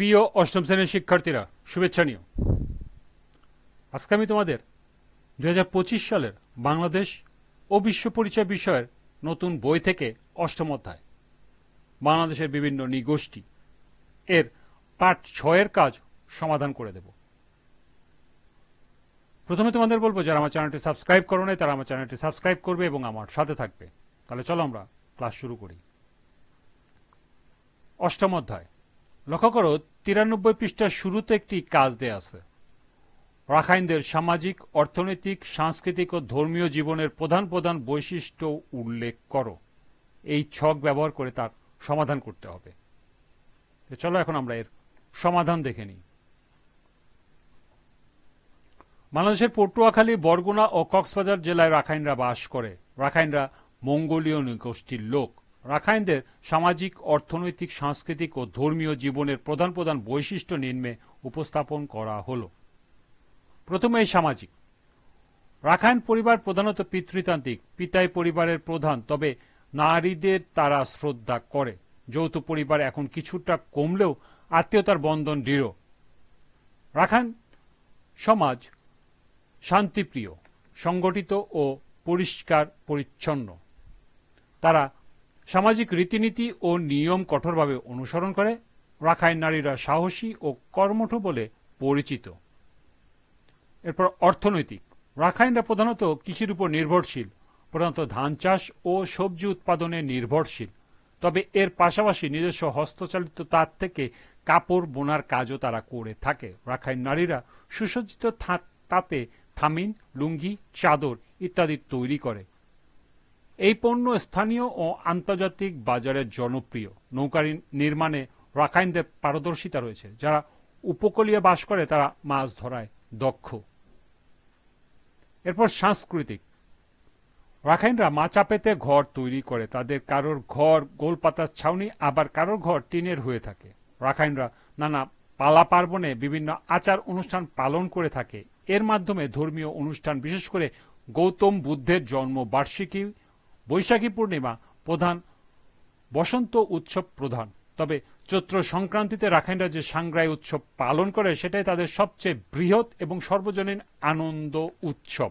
প্রিয় অষ্টম শ্রেণির শিক্ষার্থীরা, শুভেচ্ছা নিও। আজকে আমি তোমাদের দু হাজার পঁচিশ সালের বাংলাদেশ ও বিশ্ব পরিচয় বিষয়ের নতুন বই থেকে অষ্টম অধ্যায়, বাংলাদেশের বিভিন্ন নিগোষ্ঠী এর পাঠ ছয়ের কাজ সমাধান করে দেব। প্রথমে তোমাদের বলব, যারা আমার চ্যানেলটি সাবস্ক্রাইব করো নাই, তারা আমার চ্যানেলটি সাবস্ক্রাইব করবে এবং আমার সাথে থাকবে। তাহলে চলো আমরা ক্লাস শুরু করি। অষ্টম অধ্যায় লক্ষ্য করো, তিরানব্বই পৃষ্ঠার শুরুতে একটি কাজ দেয়া আছে। রাখাইনদের সামাজিক, অর্থনৈতিক, সাংস্কৃতিক ও ধর্মীয় জীবনের প্রধান প্রধান বৈশিষ্ট্য উল্লেখ করো। এই ছক ব্যবহার করে তার সমাধান করতে হবে। চলো এখন আমরা এর সমাধান দেখে নিই। বাংলাদেশের পটুয়াখালী, বরগুনা ও কক্সবাজার জেলায় রাখাইনরা বাস করে। রাখাইনরা মঙ্গোলীয় গোষ্ঠীর লোক। রাখাইনদের সামাজিক, অর্থনৈতিক, সাংস্কৃতিক ও ধর্মীয় জীবনের প্রধান প্রধান বৈশিষ্ট্য নিম্নে উপস্থাপন করা হল। প্রথমে সামাজিক। রাখাইন পরিবার প্রধানত পিতৃতান্ত্রিক, পিতাই পরিবারের প্রধান, তবে নারীদের তারা শ্রদ্ধা করে। যৌথ পরিবার এখন কিছুটা কমলেও আত্মীয়তার বন্ধন দৃঢ়। রাখাইন সমাজ শান্তিপ্রিয়, সংগঠিত ও পরিষ্কার পরিচ্ছন্ন তারা সামাজিক রীতিনীতি ও নিয়ম কঠোরভাবে অনুসরণ করে, রাখাইন নারীরা সাহসী ও কর্মঠ বলে পরিচিত। এরপর অর্থনৈতিক। রাখাইনরা প্রধানত কৃষির উপর নির্ভরশীল, প্রধানত ধান চাষ ও সবজি উৎপাদনে নির্ভরশীল। তবে এর পাশাপাশি নিজস্ব হস্তচালিত তাঁত থেকে কাপড় বোনার কাজও তারা করে থাকে। রাখাইন নারীরা সুসজ্জিত তাতে থামিন, লুঙ্গি, চাদর ইত্যাদি তৈরি করে। এই পণ্য স্থানীয় ও আন্তর্জাতিক বাজারে জনপ্রিয়। নৌকা নির্মাণে রাখাইনদের পারদর্শিতা রয়েছে। যারা উপকূলীয় বাস করে, তারা মাছ ধরায় দক্ষ। এরপর সাংস্কৃতিক। রাখাইনরা মাচা পেতে ঘর তৈরি করে। তাদের কারোর ঘর গোলপাতার ছাউনি, আবার কারোর ঘর টিনের হয়ে থাকে। রাখাইনরা নানা পালা পার্বণে বিভিন্ন আচার অনুষ্ঠান পালন করে থাকে। এর মাধ্যমে ধর্মীয় অনুষ্ঠান, বিশেষ করে গৌতম বুদ্ধের জন্ম বার্ষিকী বৈশাখী পূর্ণিমা প্রধান বসন্ত উৎসব প্রধান। তবে চৈত্র সংক্রান্তিতে রাখাইনরা যে সাংগ্রাই উৎসব পালন করে, সেটাই তাদের সবচেয়ে বৃহৎ এবং সর্বজনীন আনন্দ উৎসব।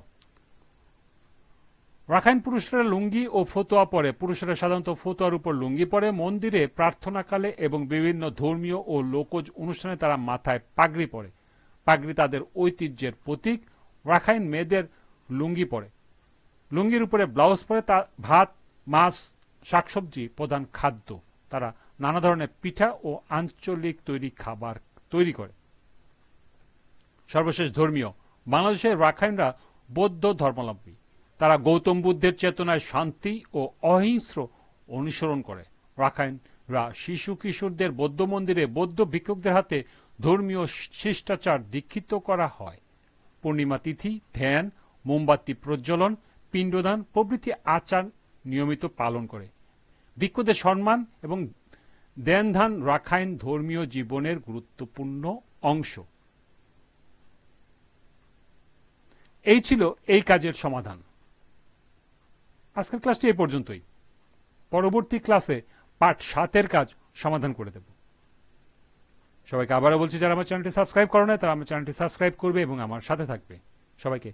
রাখাইন পুরুষরা লুঙ্গি ও ফতোয়া পরে, পুরুষরা সাধারণত ফতোয়ার উপর লুঙ্গি পরে মন্দিরে প্রার্থনাকালে এবং বিভিন্ন ধর্মীয় ও লোকজ অনুষ্ঠানে তারা মাথায় পাগড়ি পরে। পাগড়ি তাদের ঐতিহ্যের প্রতীক। রাখাইন মেয়েদের লুঙ্গি পরে। লুঙ্গির উপরে ব্লাউজ পরে তা, ভাত, মাছ, শাকসবজি, প্রধান খাদ্য। তারা নানা ধরনের পিঠা ও আঞ্চলিক তৈরি খাবার তৈরি করে। সর্বশেষ ধর্মীয়। বাংলাদেশের রাখাইনরা বৌদ্ধ ধর্মাবলম্বী। তারা গৌতম বুদ্ধের চেতনায় শান্তি ও অহিংস্র অনুসরণ করে। রাখাইনরা শিশু কিশোরদের বৌদ্ধ মন্দিরে বৌদ্ধ ভিক্ষুকদের হাতে ধর্মীয় শিষ্টাচার দীক্ষিত করা হয়। পূর্ণিমা তিথি, ধ্যান, মোমবাতি প্রজ্বলন পিণ্ডদান প্রভৃতি আচার নিয়মিত পালন করে। ভিক্ষুদের সম্মান এবং দেনধান রাখাইন ধর্মীয় জীবনের গুরুত্বপূর্ণ অংশ। এই ছিল এই কাজের সমাধান। আজকের ক্লাসটি এই পর্যন্তই। পরবর্তী ক্লাসে পাঠ সাতের কাজ সমাধান করে দেব। সবাইকে আবারও বলছি, যারা আমার চ্যানেলটি সাবস্ক্রাইব করো না তারা আমার চ্যানেলটি সাবস্ক্রাইব করবে এবং আমার সাথে থাকবে। সবাইকে